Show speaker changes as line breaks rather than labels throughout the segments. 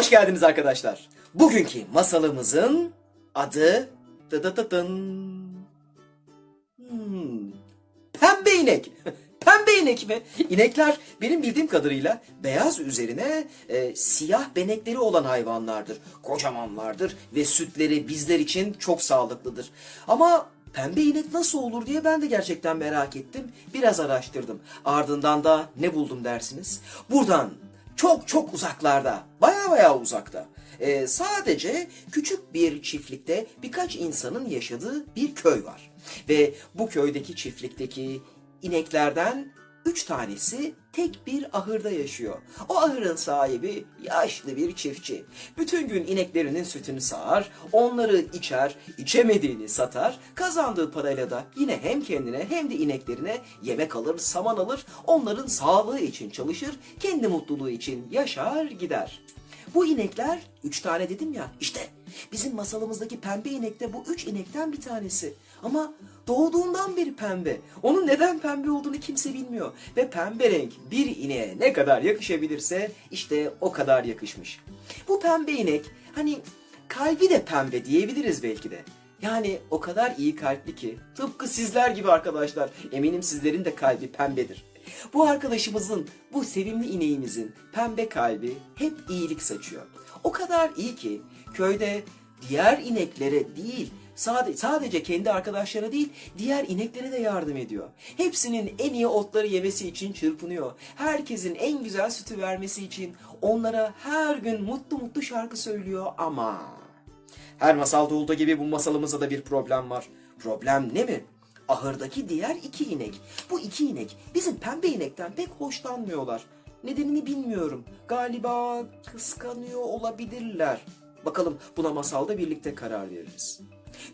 Hoş geldiniz arkadaşlar. Bugünkü masalımızın adı dıdıdıdın. Hmm, Pembe inek. Pembe inek mi? İnekler benim bildiğim kadarıyla beyaz üzerine e, siyah benekleri olan hayvanlardır. Kocamanlardır ve sütleri bizler için çok sağlıklıdır. Ama pembe inek nasıl olur diye ben de gerçekten merak ettim. Biraz araştırdım. Ardından da ne buldum dersiniz? Buradan çok çok uzaklarda, baya baya uzakta. Ee, sadece küçük bir çiftlikte birkaç insanın yaşadığı bir köy var. Ve bu köydeki çiftlikteki ineklerden üç tanesi tek bir ahırda yaşıyor. O ahırın sahibi yaşlı bir çiftçi. Bütün gün ineklerinin sütünü sağar, onları içer, içemediğini satar, kazandığı parayla da yine hem kendine hem de ineklerine yemek alır, saman alır, onların sağlığı için çalışır, kendi mutluluğu için yaşar gider. Bu inekler üç tane dedim ya işte bizim masalımızdaki pembe inek de bu üç inekten bir tanesi. Ama doğduğundan beri pembe. Onun neden pembe olduğunu kimse bilmiyor. Ve pembe renk bir ineğe ne kadar yakışabilirse işte o kadar yakışmış. Bu pembe inek hani kalbi de pembe diyebiliriz belki de. Yani o kadar iyi kalpli ki tıpkı sizler gibi arkadaşlar. Eminim sizlerin de kalbi pembedir. Bu arkadaşımızın, bu sevimli ineğimizin pembe kalbi hep iyilik saçıyor. O kadar iyi ki köyde diğer ineklere değil, sadece, kendi arkadaşlarına değil, diğer ineklere de yardım ediyor. Hepsinin en iyi otları yemesi için çırpınıyor. Herkesin en güzel sütü vermesi için onlara her gün mutlu mutlu şarkı söylüyor ama... Her masalda olduğu gibi bu masalımızda da bir problem var. Problem ne mi? Ahırdaki diğer iki inek. Bu iki inek bizim pembe inekten pek hoşlanmıyorlar. Nedenini bilmiyorum. Galiba kıskanıyor olabilirler. Bakalım buna masalda birlikte karar veririz.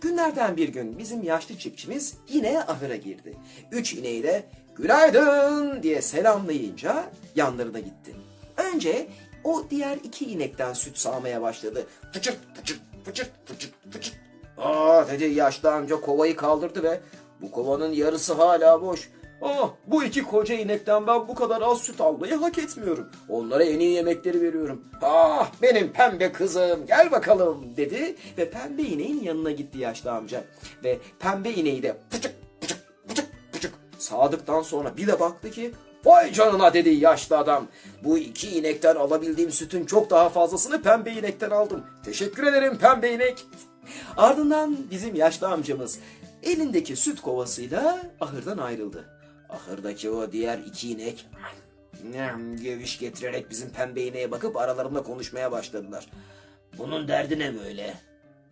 Günlerden bir gün bizim yaşlı çiftçimiz yine ahıra girdi. Üç ineği de günaydın diye selamlayınca yanlarına gitti. Önce o diğer iki inekten süt sağmaya başladı. Fıçırt fıçırt fıçırt fıçırt fıçırt. Aa dedi yaşlı amca kovayı kaldırdı ve bu kovanın yarısı hala boş. Ah bu iki koca inekten ben bu kadar az süt almayı hak etmiyorum. Onlara en iyi yemekleri veriyorum. Ah benim pembe kızım gel bakalım dedi ve pembe ineğin yanına gitti yaşlı amca. Ve pembe ineği de pıçık pıçık pıçık pıçık sağdıktan sonra bir de baktı ki Vay canına dedi yaşlı adam. Bu iki inekten alabildiğim sütün çok daha fazlasını pembe inekten aldım. Teşekkür ederim pembe inek. Ardından bizim yaşlı amcamız elindeki süt kovasıyla ahırdan ayrıldı. Ahırdaki o diğer iki inek geviş getirerek bizim pembe ineğe bakıp aralarında konuşmaya başladılar. Bunun derdi ne böyle?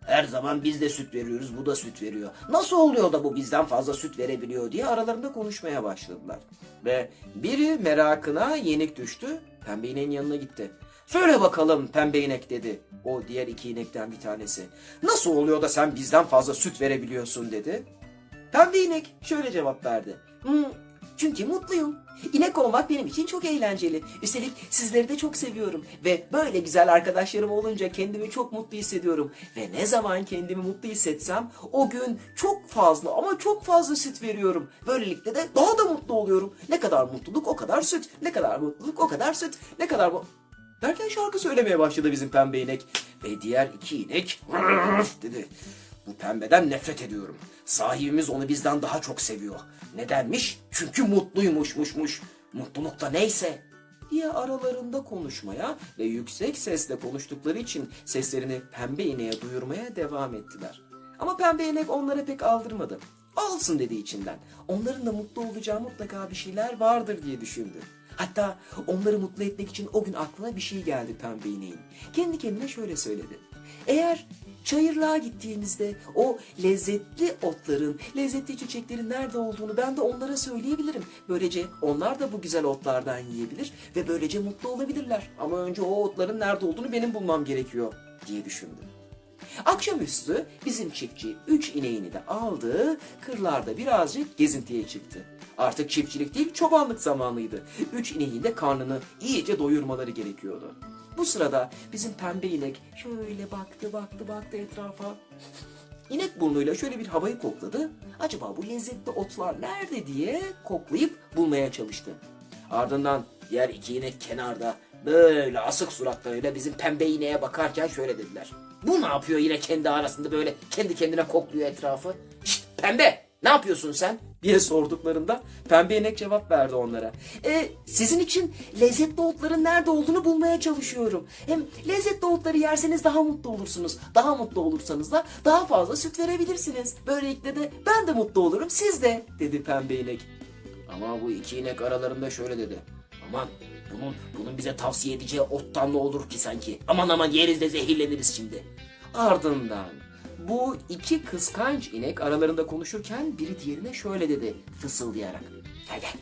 Her zaman biz de süt veriyoruz, bu da süt veriyor. Nasıl oluyor da bu bizden fazla süt verebiliyor diye aralarında konuşmaya başladılar. Ve biri merakına yenik düştü, pembe ineğin yanına gitti. Söyle bakalım pembe inek dedi. O diğer iki inekten bir tanesi. Nasıl oluyor da sen bizden fazla süt verebiliyorsun dedi. Pembe inek şöyle cevap verdi. "Hmm, çünkü mutluyum. İnek olmak benim için çok eğlenceli. Üstelik sizleri de çok seviyorum. Ve böyle güzel arkadaşlarım olunca kendimi çok mutlu hissediyorum. Ve ne zaman kendimi mutlu hissetsem o gün çok fazla ama çok fazla süt veriyorum. Böylelikle de daha da mutlu oluyorum. Ne kadar mutluluk o kadar süt. Ne kadar mutluluk o kadar süt. Ne kadar bu... Derken şarkı söylemeye başladı bizim pembe inek. Ve diğer iki inek dedi. Bu pembeden nefret ediyorum. Sahibimiz onu bizden daha çok seviyor. Nedenmiş? Çünkü mutluymuşmuşmuş. Mutluluk da neyse diye aralarında konuşmaya ve yüksek sesle konuştukları için seslerini pembe ineğe duyurmaya devam ettiler. Ama pembe inek onlara pek aldırmadı. Alsın dedi içinden. Onların da mutlu olacağı mutlaka bir şeyler vardır diye düşündü. Hatta onları mutlu etmek için o gün aklına bir şey geldi pembe ineğin. Kendi kendine şöyle söyledi. Eğer çayırlığa gittiğimizde o lezzetli otların, lezzetli çiçeklerin nerede olduğunu ben de onlara söyleyebilirim. Böylece onlar da bu güzel otlardan yiyebilir ve böylece mutlu olabilirler. Ama önce o otların nerede olduğunu benim bulmam gerekiyor diye düşündü. Akşamüstü bizim çiftçi üç ineğini de aldı, kırlarda birazcık gezintiye çıktı. Artık çiftçilik değil çobanlık zamanıydı. Üç ineğin de karnını iyice doyurmaları gerekiyordu. Bu sırada bizim pembe inek şöyle baktı baktı baktı etrafa. İnek burnuyla şöyle bir havayı kokladı. Acaba bu lezzetli otlar nerede diye koklayıp bulmaya çalıştı. Ardından diğer iki inek kenarda böyle asık suratlarıyla bizim pembe ineğe bakarken şöyle dediler. Bu ne yapıyor yine kendi arasında böyle kendi kendine kokluyor etrafı. Şşt pembe ne yapıyorsun sen? diye sorduklarında pembe inek cevap verdi onlara. E, sizin için lezzetli otların nerede olduğunu bulmaya çalışıyorum. Hem lezzetli otları yerseniz daha mutlu olursunuz. Daha mutlu olursanız da daha fazla süt verebilirsiniz. Böylelikle de ben de mutlu olurum siz de dedi pembe inek. Ama bu iki inek aralarında şöyle dedi. Aman bunun, bunun bize tavsiye edeceği ottan ne olur ki sanki. Aman aman yeriz de zehirleniriz şimdi. Ardından bu iki kıskanç inek aralarında konuşurken biri diğerine şöyle dedi fısıldayarak. Gel gel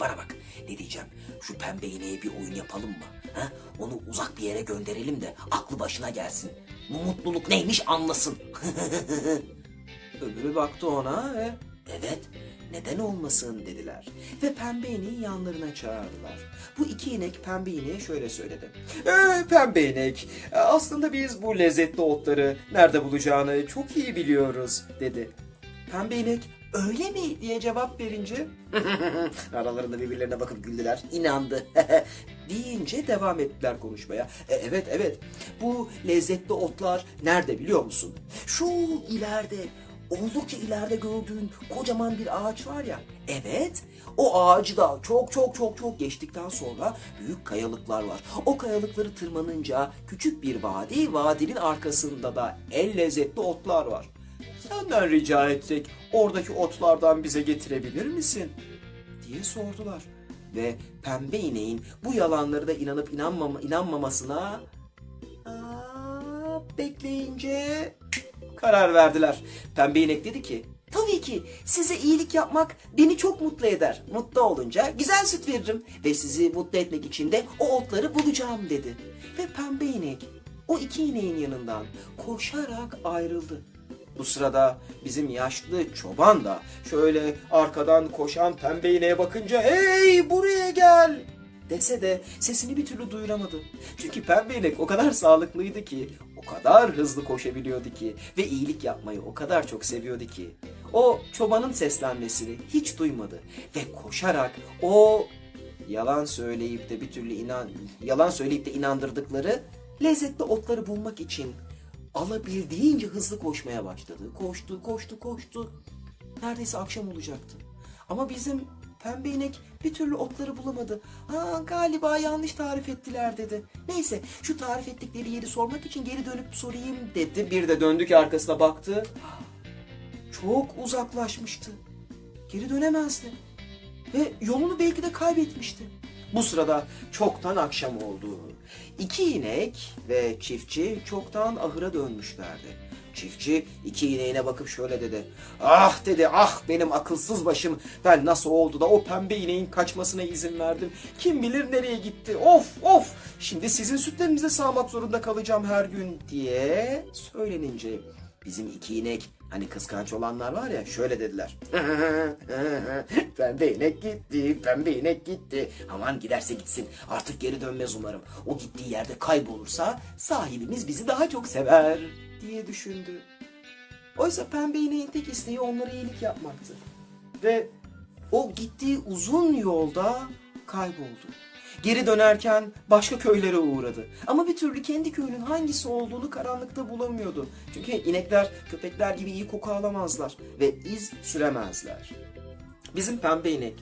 bana bak ne diyeceğim şu pembe ineğe bir oyun yapalım mı? Ha? Onu uzak bir yere gönderelim de aklı başına gelsin. Bu mutluluk neymiş anlasın. Öbürü baktı ona ve evet neden olmasın dediler. Ve pembe ineği yanlarına çağırdılar. Bu iki inek pembe ineğe şöyle söyledi. "Ee, pembe inek aslında biz bu lezzetli otları nerede bulacağını çok iyi biliyoruz dedi. Pembe inek öyle mi diye cevap verince aralarında birbirlerine bakıp güldüler. İnandı. deyince devam ettiler konuşmaya. "E, evet evet bu lezzetli otlar nerede biliyor musun? Şu ileride oldukça ileride gördüğün kocaman bir ağaç var ya. Evet. O ağacı da çok çok çok çok geçtikten sonra büyük kayalıklar var. O kayalıkları tırmanınca küçük bir vadi, vadinin arkasında da en lezzetli otlar var. Senden rica etsek oradaki otlardan bize getirebilir misin? diye sordular. Ve pembe ineğin bu yalanları da inanıp inanmama, inanmamasına aa, bekleyince karar verdiler. Pembe inek dedi ki Tabii ki size iyilik yapmak beni çok mutlu eder. Mutlu olunca güzel süt veririm ve sizi mutlu etmek için de o otları bulacağım dedi. Ve pembe inek o iki ineğin yanından koşarak ayrıldı. Bu sırada bizim yaşlı çoban da şöyle arkadan koşan pembe ineğe bakınca hey buraya gel dese de sesini bir türlü duyuramadı. Çünkü pembe inek o kadar sağlıklıydı ki, o kadar hızlı koşabiliyordu ki ve iyilik yapmayı o kadar çok seviyordu ki. O çobanın seslenmesini hiç duymadı ve koşarak o yalan söyleyip de bir türlü inan yalan söyleyip de inandırdıkları lezzetli otları bulmak için alabildiğince hızlı koşmaya başladı. Koştu, koştu, koştu. Neredeyse akşam olacaktı. Ama bizim pembe inek bir türlü otları bulamadı. Aa, galiba yanlış tarif ettiler dedi. Neyse şu tarif ettikleri yeri sormak için geri dönüp sorayım dedi. Bir de döndü ki arkasına baktı. Çok uzaklaşmıştı. Geri dönemezdi. Ve yolunu belki de kaybetmişti. Bu sırada çoktan akşam oldu. İki inek ve çiftçi çoktan ahıra dönmüşlerdi. Çiftçi iki ineğine bakıp şöyle dedi. Ah dedi ah benim akılsız başım. Ben nasıl oldu da o pembe ineğin kaçmasına izin verdim. Kim bilir nereye gitti. Of of. Şimdi sizin sütlerinize sağmak zorunda kalacağım her gün diye söylenince bizim iki inek hani kıskanç olanlar var ya şöyle dediler. pembe inek gitti, pembe inek gitti. Aman giderse gitsin artık geri dönmez umarım. O gittiği yerde kaybolursa sahibimiz bizi daha çok sever diye düşündü. Oysa pembe ineğin tek isteği onlara iyilik yapmaktı. Ve o gittiği uzun yolda kayboldu. Geri dönerken başka köylere uğradı. Ama bir türlü kendi köyünün hangisi olduğunu karanlıkta bulamıyordu. Çünkü inekler köpekler gibi iyi koku alamazlar ve iz süremezler. Bizim pembe inek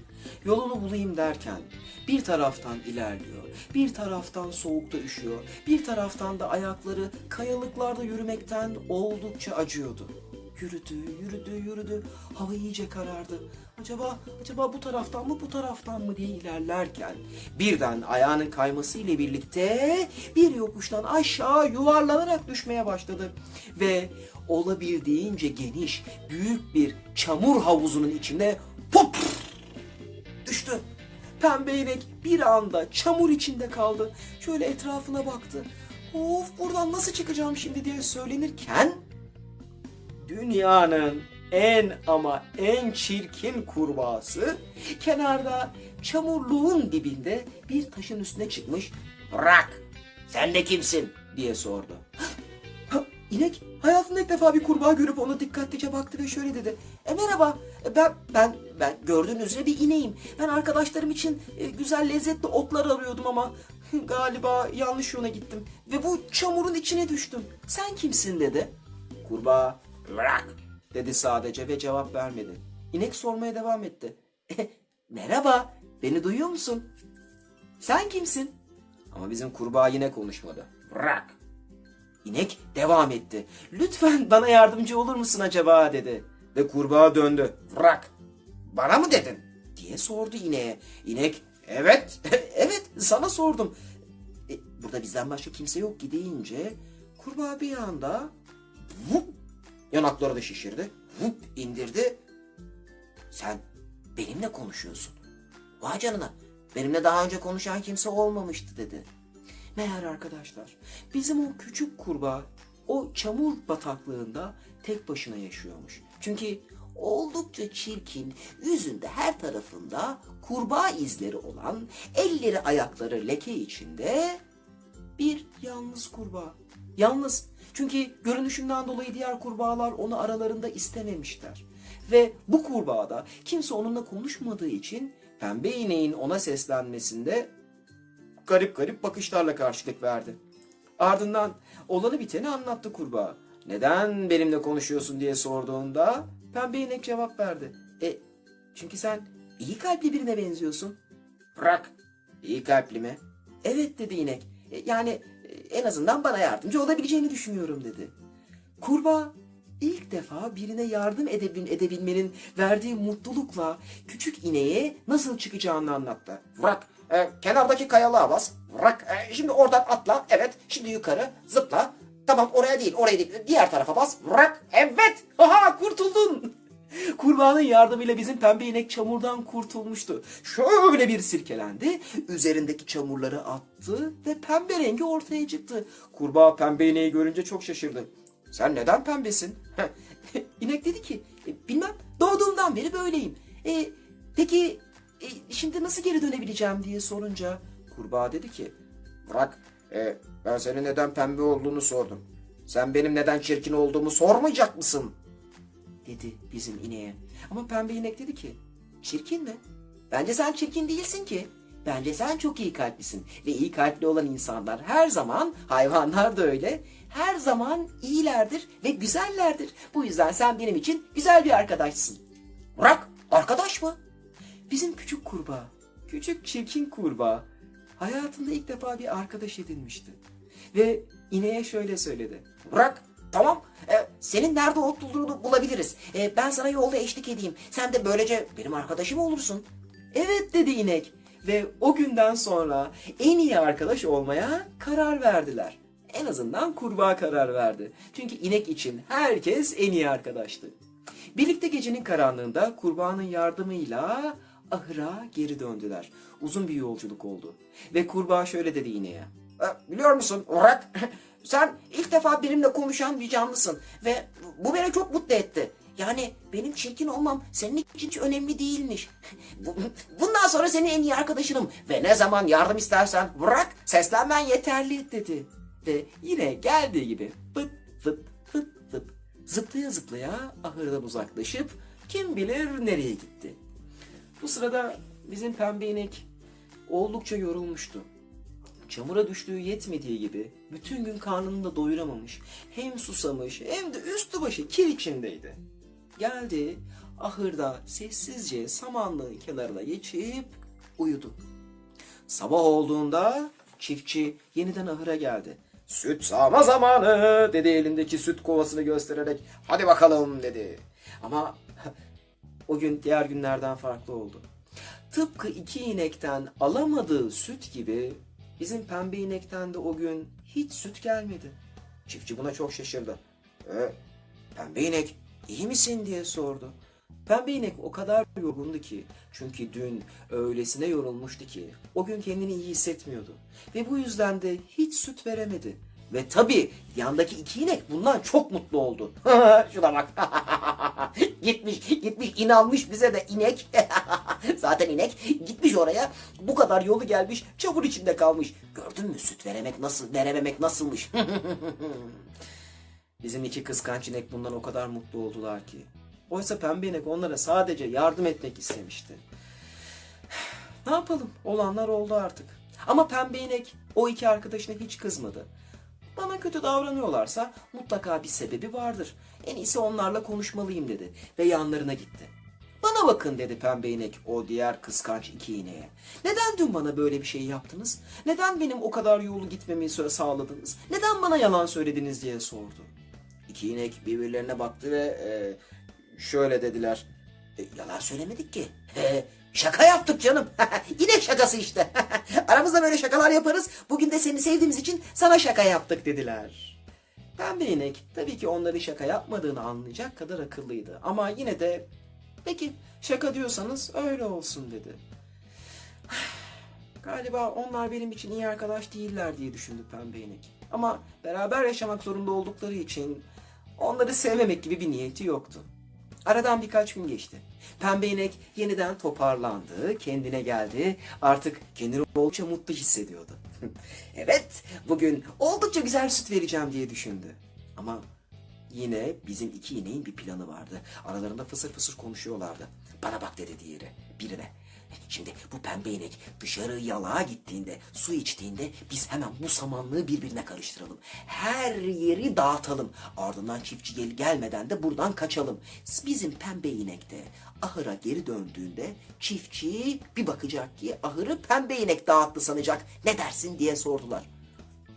yolunu bulayım derken bir taraftan ilerliyor, bir taraftan soğukta üşüyor, bir taraftan da ayakları kayalıklarda yürümekten oldukça acıyordu. Yürüdü, yürüdü, yürüdü. Hava iyice karardı. Acaba, acaba bu taraftan mı, bu taraftan mı diye ilerlerken birden ayağının kayması ile birlikte bir yokuştan aşağı yuvarlanarak düşmeye başladı. Ve olabildiğince geniş, büyük bir çamur havuzunun içinde pop düştü. Pembe inek bir anda çamur içinde kaldı. Şöyle etrafına baktı. Of buradan nasıl çıkacağım şimdi diye söylenirken dünyanın en ama en çirkin kurbağası kenarda çamurluğun dibinde bir taşın üstüne çıkmış. Bırak sen de kimsin diye sordu. İnek hayatında ilk defa bir kurbağa görüp ona dikkatlice baktı ve şöyle dedi. E merhaba ben ben ben gördüğünüz üzere bir ineğim. Ben arkadaşlarım için e, güzel lezzetli otlar arıyordum ama Galiba yanlış yola gittim ve bu çamurun içine düştüm. Sen kimsin dedi. Kurbağa bırak dedi sadece ve cevap vermedi. İnek sormaya devam etti. Merhaba, beni duyuyor musun? Sen kimsin? Ama bizim kurbağa yine konuşmadı. Bırak. İnek devam etti. Lütfen bana yardımcı olur musun acaba dedi. Ve kurbağa döndü. Bırak. Bana mı dedin? Diye sordu ineğe. İnek evet evet sana sordum. E, burada bizden başka kimse yok ki deyince kurbağa bir anda vup, yanakları da şişirdi. Vup, indirdi. Sen benimle konuşuyorsun. Vay canına benimle daha önce konuşan kimse olmamıştı dedi. Meğer arkadaşlar bizim o küçük kurbağa o çamur bataklığında tek başına yaşıyormuş. Çünkü oldukça çirkin, yüzünde her tarafında kurbağa izleri olan, elleri ayakları leke içinde bir yalnız kurbağa. Yalnız çünkü görünüşünden dolayı diğer kurbağalar onu aralarında istememişler. Ve bu kurbağa da kimse onunla konuşmadığı için pembe ineğin ona seslenmesinde garip garip bakışlarla karşılık verdi. Ardından olanı biteni anlattı kurbağa. Neden benimle konuşuyorsun diye sorduğunda pembe inek cevap verdi. E çünkü sen iyi kalpli birine benziyorsun. Bırak. İyi kalpli mi? Evet dedi inek. "E, yani e, en azından bana yardımcı olabileceğini düşünüyorum dedi. Kurbağa ilk defa birine yardım edebil edebilmenin verdiği mutlulukla küçük ineğe nasıl çıkacağını anlattı. Bırak. e, kenardaki kayalığa bas. Bırak. E, şimdi oradan atla. Evet. Şimdi yukarı. Zıpla. Tamam oraya değil. Oraya değil. Diğer tarafa bas. Bırak. Evet. Aha kurtuldun. Kurbağanın yardımıyla bizim pembe inek çamurdan kurtulmuştu. Şöyle bir sirkelendi, üzerindeki çamurları attı ve pembe rengi ortaya çıktı. Kurbağa pembe ineği görünce çok şaşırdı. Sen neden pembesin? İnek dedi ki, "E, bilmem doğduğumdan beri böyleyim. E, peki e, şimdi nasıl geri dönebileceğim diye sorunca kurbağa dedi ki, bırak e, ben senin neden pembe olduğunu sordum. Sen benim neden çirkin olduğumu sormayacak mısın? dedi bizim ineğe. Ama pembe inek dedi ki çirkin mi? Bence sen çirkin değilsin ki. Bence sen çok iyi kalplisin. Ve iyi kalpli olan insanlar her zaman, hayvanlar da öyle, her zaman iyilerdir ve güzellerdir. Bu yüzden sen benim için güzel bir arkadaşsın. Bırak, arkadaş mı? Bizim küçük kurbağa, küçük çirkin kurbağa hayatında ilk defa bir arkadaş edinmişti. Ve ineğe şöyle söyledi. Bırak, tamam. E, senin nerede olduğunu bulabiliriz. E, ben sana yolda eşlik edeyim. Sen de böylece benim arkadaşım olursun. Evet dedi inek. Ve o günden sonra en iyi arkadaş olmaya karar verdiler. En azından kurbağa karar verdi. Çünkü inek için herkes en iyi arkadaştı. Birlikte gecenin karanlığında kurbağanın yardımıyla ahıra geri döndüler. Uzun bir yolculuk oldu. Ve kurbağa şöyle dedi ineğe. "E, Biliyor musun Orak? Sen ilk defa benimle konuşan bir canlısın. Ve bu beni çok mutlu etti. Yani benim çirkin olmam senin için hiç önemli değilmiş. Bu- Bundan sonra senin en iyi arkadaşınım. Ve ne zaman yardım istersen bırak seslenmen yeterli dedi. Ve yine geldiği gibi fıt fıt fıt fıt zıplaya zıplaya ahırdan uzaklaşıp kim bilir nereye gitti. Bu sırada bizim pembe inek oldukça yorulmuştu. Çamura düştüğü yetmediği gibi bütün gün karnını da doyuramamış. Hem susamış hem de üstü başı kir içindeydi. Geldi ahırda sessizce samanlığın kenarına geçip uyudu. Sabah olduğunda çiftçi yeniden ahıra geldi. Süt sağma zamanı dedi elindeki süt kovasını göstererek. Hadi bakalım dedi. Ama o gün diğer günlerden farklı oldu. Tıpkı iki inekten alamadığı süt gibi bizim pembe inekten de o gün hiç süt gelmedi. Çiftçi buna çok şaşırdı. E, pembe inek iyi misin diye sordu. Pembe inek o kadar yorgundu ki çünkü dün öylesine yorulmuştu ki o gün kendini iyi hissetmiyordu. Ve bu yüzden de hiç süt veremedi. Ve tabii yandaki iki inek bundan çok mutlu oldu. Şuna bak. gitmiş, gitmiş inanmış bize de inek. Zaten inek gitmiş oraya. Bu kadar yolu gelmiş, çamur içinde kalmış. Gördün mü süt veremek nasıl, verememek nasılmış? Bizim iki kıskanç inek bundan o kadar mutlu oldular ki. Oysa pembe inek onlara sadece yardım etmek istemişti. Ne yapalım? Olanlar oldu artık. Ama pembe inek o iki arkadaşına hiç kızmadı. Bana kötü davranıyorlarsa mutlaka bir sebebi vardır. En iyisi onlarla konuşmalıyım dedi ve yanlarına gitti. Bana bakın dedi pembe inek o diğer kıskanç iki ineğe. Neden dün bana böyle bir şey yaptınız? Neden benim o kadar yolu gitmemi sağladınız? Neden bana yalan söylediniz diye sordu. İki inek birbirlerine baktı ve e, şöyle dediler. "E, yalan söylemedik ki. Şaka yaptık canım. inek şakası işte. Aramızda böyle şakalar yaparız. Bugün de seni sevdiğimiz için sana şaka yaptık dediler. Pembe inek tabii ki onların şaka yapmadığını anlayacak kadar akıllıydı. Ama yine de peki şaka diyorsanız öyle olsun dedi. Galiba onlar benim için iyi arkadaş değiller diye düşündü pembe inek. Ama beraber yaşamak zorunda oldukları için onları sevmemek gibi bir niyeti yoktu. Aradan birkaç gün geçti. Pembe inek yeniden toparlandı, kendine geldi. Artık kendini oldukça mutlu hissediyordu. evet, bugün oldukça güzel süt vereceğim diye düşündü. Ama yine bizim iki ineğin bir planı vardı. Aralarında fısır fısır konuşuyorlardı. Bana bak dedi diğeri birine. Şimdi bu pembe inek dışarı yalağa gittiğinde, su içtiğinde biz hemen bu samanlığı birbirine karıştıralım. Her yeri dağıtalım. Ardından çiftçi gel gelmeden de buradan kaçalım. Bizim pembe inek de ahıra geri döndüğünde çiftçi bir bakacak ki ahırı pembe inek dağıttı sanacak. Ne dersin diye sordular.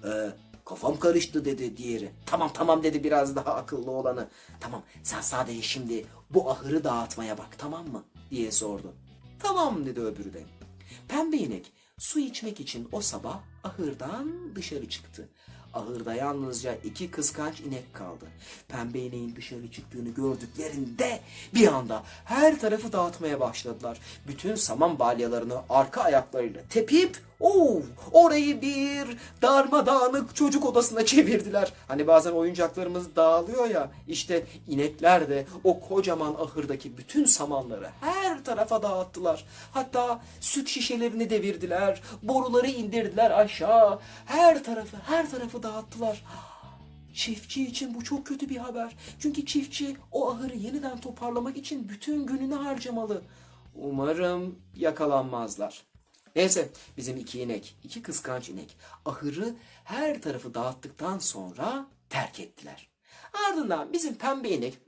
Ee, kafam karıştı dedi diğeri. Tamam tamam dedi biraz daha akıllı olanı. Tamam sen sadece şimdi bu ahırı dağıtmaya bak tamam mı? diye sordu. Tamam dedi öbürü de. Pembe inek su içmek için o sabah ahırdan dışarı çıktı. Ahırda yalnızca iki kıskanç inek kaldı. Pembe ineğin dışarı çıktığını gördüklerinde bir anda her tarafı dağıtmaya başladılar. Bütün saman balyalarını arka ayaklarıyla tepip oh, orayı bir darmadağınık çocuk odasına çevirdiler. Hani bazen oyuncaklarımız dağılıyor ya işte inekler de o kocaman ahırdaki bütün samanları her tarafa dağıttılar. Hatta süt şişelerini devirdiler, boruları indirdiler aşağı. Her tarafı her tarafı dağıttılar. Çiftçi için bu çok kötü bir haber. Çünkü çiftçi o ahırı yeniden toparlamak için bütün gününü harcamalı. Umarım yakalanmazlar. Neyse bizim iki inek, iki kıskanç inek ahırı her tarafı dağıttıktan sonra terk ettiler. Ardından bizim pembe inek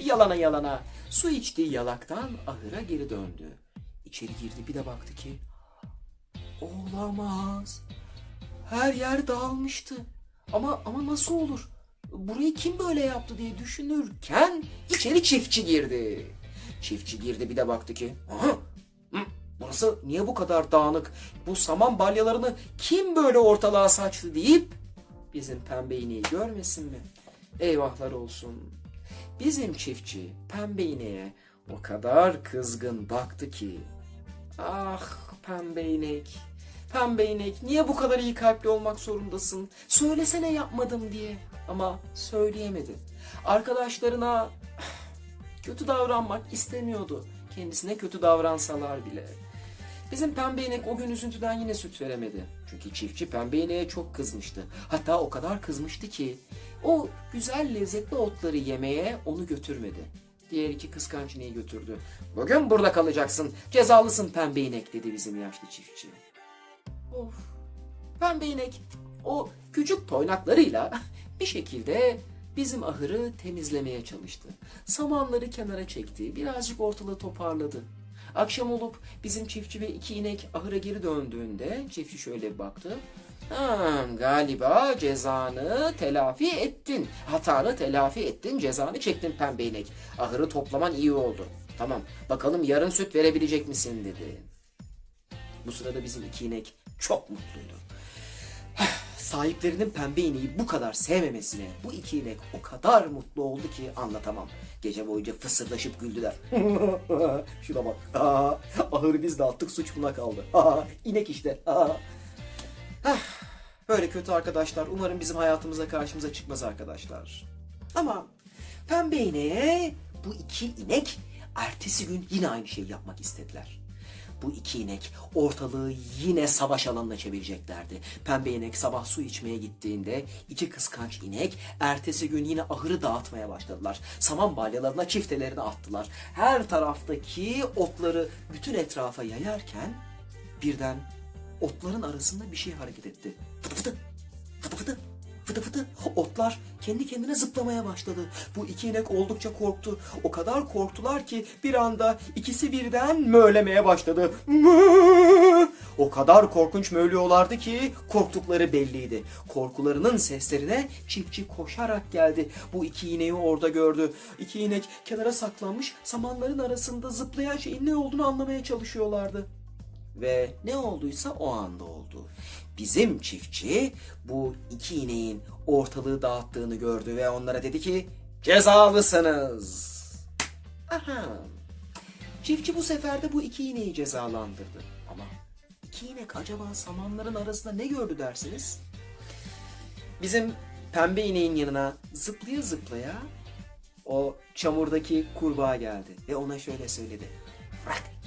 yalana yalana su içtiği yalaktan ahıra geri döndü. İçeri girdi bir de baktı ki olamaz. Her yer dağılmıştı. Ama ama nasıl olur? Burayı kim böyle yaptı diye düşünürken içeri çiftçi girdi. Çiftçi girdi bir de baktı ki aha burası niye bu kadar dağınık? Bu saman balyalarını kim böyle ortalığa saçtı deyip bizim pembe ineği görmesin mi? Eyvahlar olsun. Bizim çiftçi pembe ineğe o kadar kızgın baktı ki Ah pembe inek. Pembe inek niye bu kadar iyi kalpli olmak zorundasın? Söylesene yapmadım diye. Ama söyleyemedi. Arkadaşlarına kötü davranmak istemiyordu. Kendisine kötü davransalar bile. Bizim pembe inek o gün üzüntüden yine süt veremedi. Çünkü çiftçi pembe ineğe çok kızmıştı. Hatta o kadar kızmıştı ki o güzel lezzetli otları yemeye onu götürmedi. Diğer iki kıskanç ineği götürdü. Bugün burada kalacaksın. Cezalısın pembe inek dedi bizim yaşlı çiftçi. Of. Pembe inek o küçük toynaklarıyla bir şekilde bizim ahırı temizlemeye çalıştı. Samanları kenara çekti. Birazcık ortalığı toparladı. Akşam olup bizim çiftçi ve iki inek ahıra geri döndüğünde çiftçi şöyle baktı. Galiba cezanı telafi ettin. Hatanı telafi ettin, cezanı çektin pembe inek. Ahırı toplaman iyi oldu. Tamam, bakalım yarın süt verebilecek misin dedi. Bu sırada bizim iki inek çok mutluydu. Sahiplerinin pembe ineği bu kadar sevmemesine bu iki inek o kadar mutlu oldu ki anlatamam. Gece boyunca fısırdaşıp güldüler. Şuna bak. Aa, ahırı biz dağıttık suç buna kaldı. Aa, inek işte. Aa. Böyle kötü arkadaşlar umarım bizim hayatımıza karşımıza çıkmaz arkadaşlar. Ama pembe ineğe bu iki inek ertesi gün yine aynı şeyi yapmak istediler. Bu iki inek ortalığı yine savaş alanına çevireceklerdi. Pembe inek sabah su içmeye gittiğinde iki kıskanç inek ertesi gün yine ahırı dağıtmaya başladılar. Saman balyalarına çiftelerini attılar. Her taraftaki otları bütün etrafa yayarken birden otların arasında bir şey hareket etti. Fıtı fıtı, fıtı fıtı, fıtı fıtı. Otlar kendi kendine zıplamaya başladı. Bu iki inek oldukça korktu. O kadar korktular ki bir anda ikisi birden mölemeye başladı. O kadar korkunç mölüyorlardı ki korktukları belliydi. Korkularının seslerine çiftçi koşarak geldi. Bu iki ineği orada gördü. İki inek kenara saklanmış samanların arasında zıplayan şeyin ne olduğunu anlamaya çalışıyorlardı. Ve ne olduysa o anda oldu. Bizim çiftçi bu iki ineğin ortalığı dağıttığını gördü ve onlara dedi ki cezalısınız. Aha. Çiftçi bu sefer de bu iki ineği cezalandırdı. Ama iki inek acaba samanların arasında ne gördü dersiniz? Bizim pembe ineğin yanına zıplaya zıplaya o çamurdaki kurbağa geldi ve ona şöyle söyledi.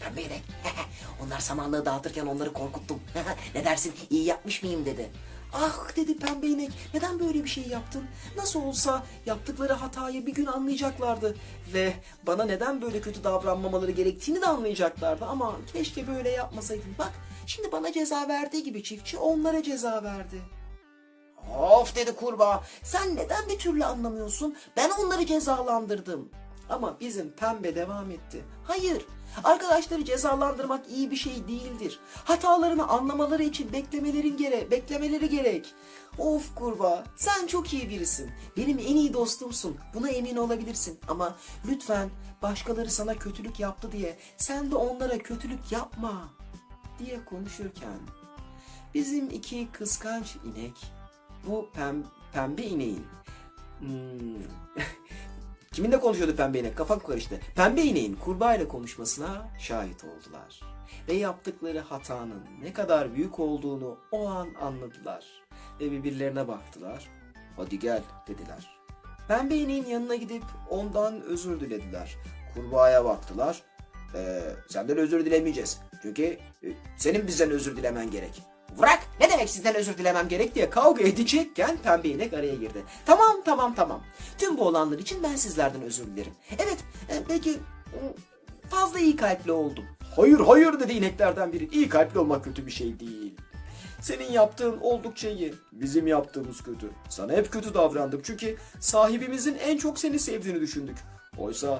Bırak pembe inek. Onlar samanlığı dağıtırken onları korkuttum. ne dersin iyi yapmış mıyım dedi.
Ah dedi pembe inek neden böyle bir şey yaptın? Nasıl olsa yaptıkları hatayı bir gün anlayacaklardı. Ve bana neden böyle kötü davranmamaları gerektiğini de anlayacaklardı. Ama keşke böyle yapmasaydın. Bak şimdi bana ceza verdiği gibi çiftçi onlara ceza verdi.
Of dedi kurbağa. Sen neden bir türlü anlamıyorsun? Ben onları cezalandırdım.
Ama bizim pembe devam etti. Hayır, arkadaşları cezalandırmak iyi bir şey değildir. Hatalarını anlamaları için beklemelerin gere, beklemeleri gerek. Of kurbağa, sen çok iyi birisin. Benim en iyi dostumsun. Buna emin olabilirsin. Ama lütfen başkaları sana kötülük yaptı diye sen de onlara kötülük yapma diye konuşurken bizim iki kıskanç inek bu pem, pembe ineğin hmm, Kiminle konuşuyordu pembe inek? Kafam karıştı. Pembe ineğin kurbağa ile konuşmasına şahit oldular. Ve yaptıkları hatanın ne kadar büyük olduğunu o an anladılar. Ve birbirlerine baktılar. Hadi gel dediler. Pembe ineğin yanına gidip ondan özür dilediler. Kurbağaya baktılar. "Ee, senden özür dilemeyeceğiz. Çünkü e, senin bizden özür dilemen gerek. Bırak ne demek sizden özür dilemem gerek diye kavga edecekken pembe inek araya girdi. Tamam tamam tamam. Tüm bu olanlar için ben sizlerden özür dilerim. Evet e, peki e, fazla iyi kalpli oldum. Hayır hayır dedi ineklerden biri. İyi kalpli olmak kötü bir şey değil. Senin yaptığın oldukça iyi. Bizim yaptığımız kötü. Sana hep kötü davrandık çünkü sahibimizin en çok seni sevdiğini düşündük. Oysa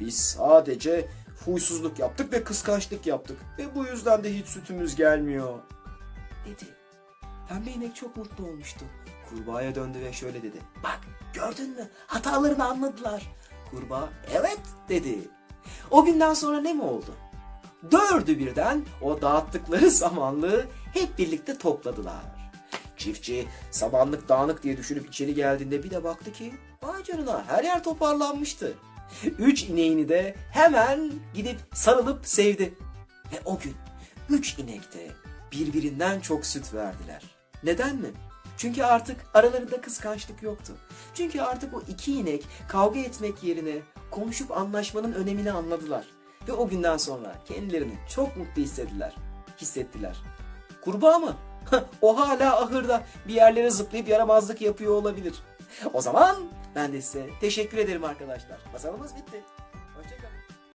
biz sadece huysuzluk yaptık ve kıskançlık yaptık. Ve bu yüzden de hiç sütümüz gelmiyor dedi. Pembe inek çok mutlu olmuştu. Kurbağaya döndü ve şöyle dedi. Bak gördün mü hatalarını anladılar. Kurbağa evet dedi. O günden sonra ne mi oldu? Dördü birden o dağıttıkları samanlığı hep birlikte topladılar. Çiftçi samanlık dağınık diye düşünüp içeri geldiğinde bir de baktı ki vay canına her yer toparlanmıştı. Üç ineğini de hemen gidip sarılıp sevdi. Ve o gün üç inek de birbirinden çok süt verdiler. Neden mi? Çünkü artık aralarında kıskançlık yoktu. Çünkü artık o iki inek kavga etmek yerine konuşup anlaşmanın önemini anladılar. Ve o günden sonra kendilerini çok mutlu hissediler. Hissettiler. Kurbağa mı? o hala ahırda bir yerlere zıplayıp yaramazlık yapıyor olabilir. O zaman ben de size teşekkür ederim arkadaşlar. Masalımız bitti.